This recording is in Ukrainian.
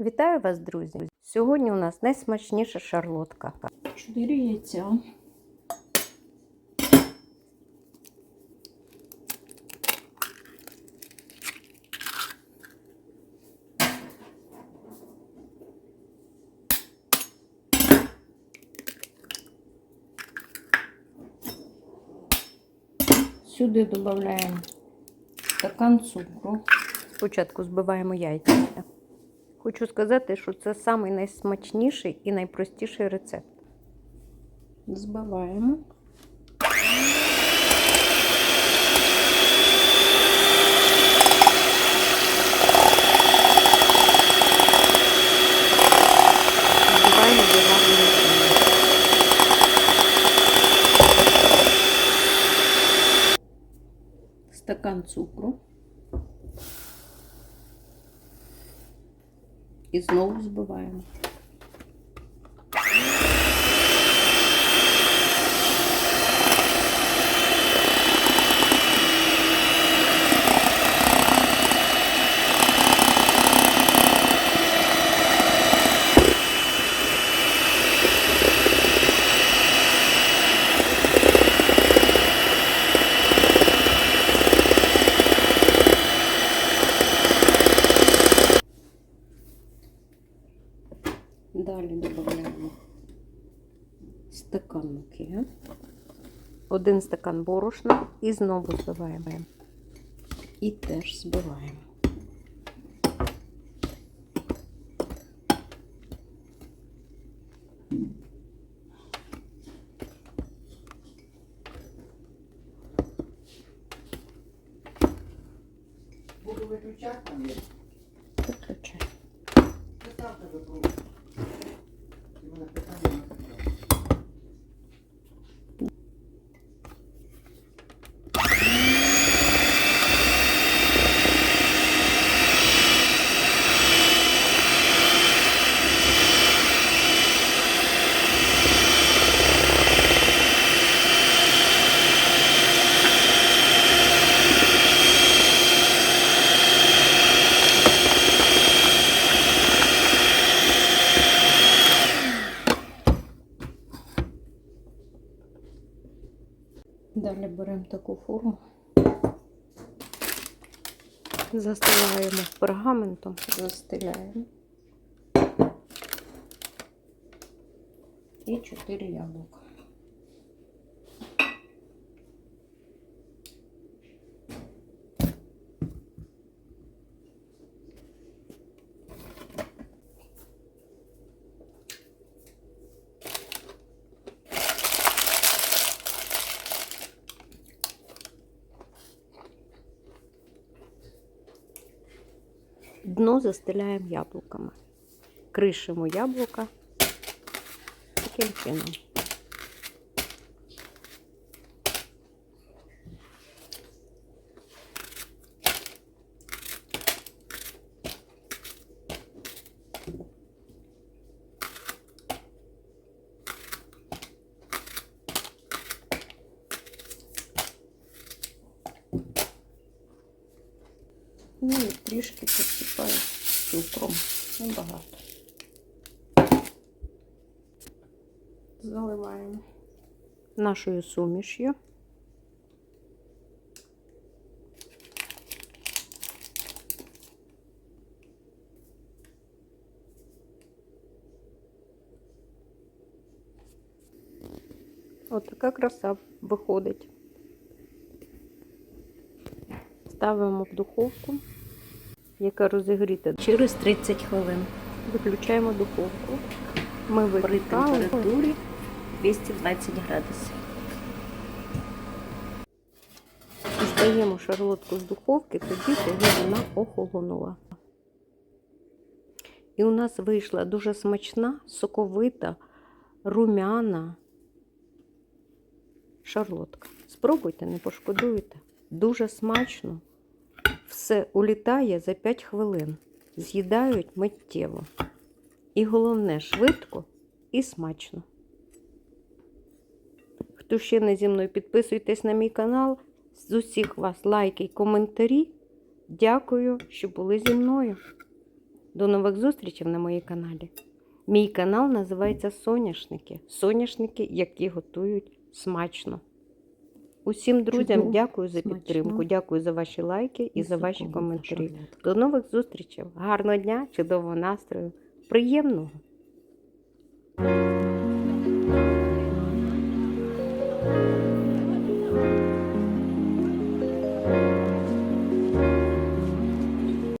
Вітаю вас, друзі! Сьогодні у нас найсмачніша шарлотка. 4 яйця. Сюди додаємо стакан цукру. Спочатку збиваємо яйця. Хочу сказати, що це самий найсмачніший і найпростіший рецепт. Збиваємо. Стакан цукру. І знову збиваємо. Далі додаємо стакан муки. Один стакан борошна і знову збиваємо. І теж збиваємо. Буду виключати там є. Виключаємо. Поставте ви Далі беремо таку форму. Застилаємо пергаментом. застеляємо. І 4 яблука. Дно застеляємо яблуками. Кришимо яблука таким чином. Ну і трішки посипаю цукром. Небагато. Заливаємо. Нашою суміш'ю. От така краса виходить. Ставимо в духовку, яка розігріта через 30 хвилин. Виключаємо духовку. Ми При температурі 220 градусів. Здаємо шарлотку з духовки тоді, коли вона охолонула. І у нас вийшла дуже смачна, соковита, румяна шарлотка. Спробуйте, не пошкодуєте. Дуже смачно. Все улітає за 5 хвилин. З'їдають миттєво. І головне, швидко і смачно. Хто ще не зі мною, підписуйтесь на мій канал. З усіх вас лайки й коментарі. Дякую, що були зі мною. До нових зустрічей на моїй каналі. Мій канал називається Соняшники. Соняшники, які готують смачно. Усім друзям Чудово, дякую за смачно. підтримку, дякую за ваші лайки і за ваші коментарі. До нових зустрічей. Гарного дня, чудового настрою, приємного!